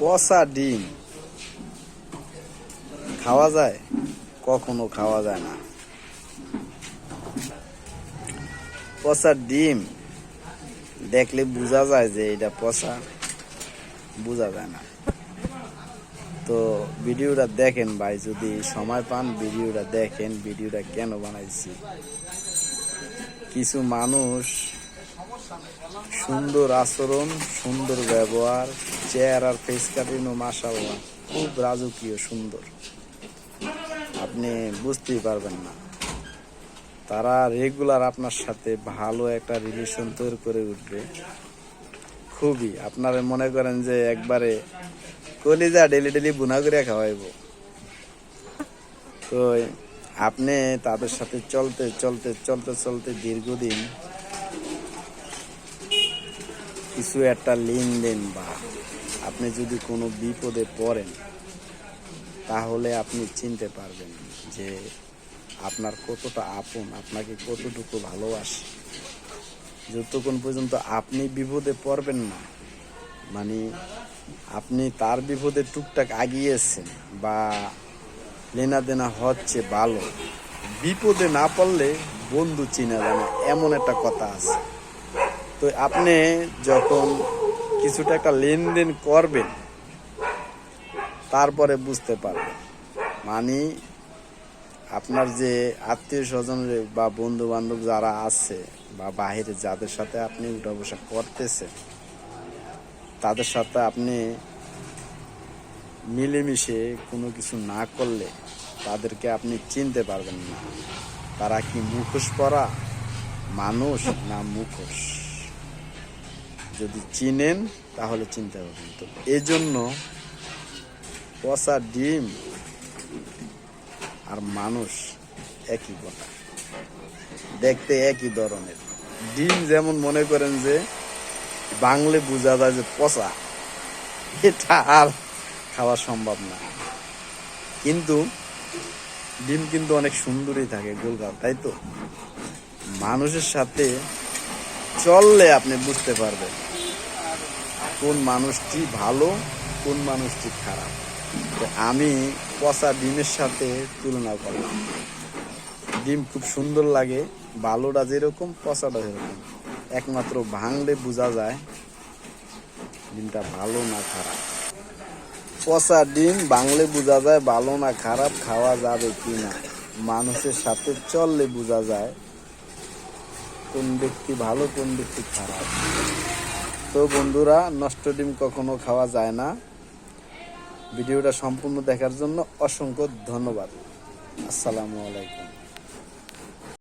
পচা ডিম। খাওয়া যায়? কখনো খাওয়া যায় না। পচা ডিম দেখলে বোঝা যায় যে এটা পচা, বোঝা যায় না। তো ভিডিওটা দেখেন ভাই, যদি সময় পান ভিডিওটা দেখেন, ভিডিওটা কেন বানাইছি? কিছু মানুষ সুন্দর আচরণ, সুন্দর ব্যবহার, চেহারার ফেস কাটিনো মাসাল্লাহ খুব রাজকীয়, সুন্দর। আপনি বুঝতেই পারবেন না। তারা রেগুলার আপনার সাথে ভালো একটা রিলেশন তৈরি করে উঠবে। খুবই। আপনারা মনে করেন যে একবারে কলিজা ডেলি ডেলি বুনা করে খাওয়াইব। তো আপনি তাদের সাথে চলতে চলতে চলতে চলতে দীর্ঘদিন কিছু একটা লেনদেন বা আপনি যদি কোনো বিপদে পড়েন, তাহলে আপনি চিনতে পারবেন যে আপনার কতটা আপন, আপনাকে কতটুকু ভালোবাসে। যতক্ষণ পর্যন্ত আপনি বিপদে পড়বেন না মানে আপনি তার বিপদে টুকটাক আগিয়েছেন বা লেনা দেনা হচ্ছে ভালো, বিপদে না পড়লে বন্ধু চিনা যায় না, এমন একটা কথা আছে। তো আপনি যখন কিছুটা একটা লেনদেন করবেন, তারপরে বুঝতে পারবেন। মানে আপনার যে আত্মীয় স্বজন বা বন্ধু বান্ধব যারা আছে বা বাহিরে যাদের সাথে আপনি উঠা বসা করতেছেন, তাদের সাথে আপনি মিলেমিশে কোনো কিছু না করলে তাদেরকে আপনি চিনতে পারবেন না। তারা কি মুখোশ পরা? মানুষ না মুখোশ? যদি চিনেন, তাহলে চিনতে পারবেন। তো এই জন্য পচা ডিম আর মানুষ একই কথা। দেখতে একই ধরনের। ডিম যেমন মনে করেন যে বাংলে বোঝা যায় যে পচা, এটা আর খাওয়া সম্ভব না। কিন্তু ডিম কিন্তু অনেক সুন্দরই থাকে, গোলগাল, তাই তো? মানুষের সাথে চললে আপনি বুঝতে পারবেন। কোন মানুষটি ভালো, কোন মানুষটি খারাপ। আমি পচা ডিমের সাথে তুলনা করলাম। ডিম খুব সুন্দর লাগে ভালোটা যেরকম পচাটা যেরকম একমাত্র ভাঙলে বোঝা যায় ডিমটা ভালো না খারাপ। পচা ডিম বাংলে বোঝা যায় ভালো না খারাপ খাওয়া যাবে কি না। মানুষের সাথে চললে বোঝা যায় কোন ব্যক্তি ভালো, কোন ব্যক্তি খারাপ। তো বন্ধুরা, নষ্ট ডিম কখনো খাওয়া যায় না। ভিডিওটা সম্পূর্ণ দেখার জন্য অসংখ্য ধন্যবাদ। আসসালামু আলাইকুম।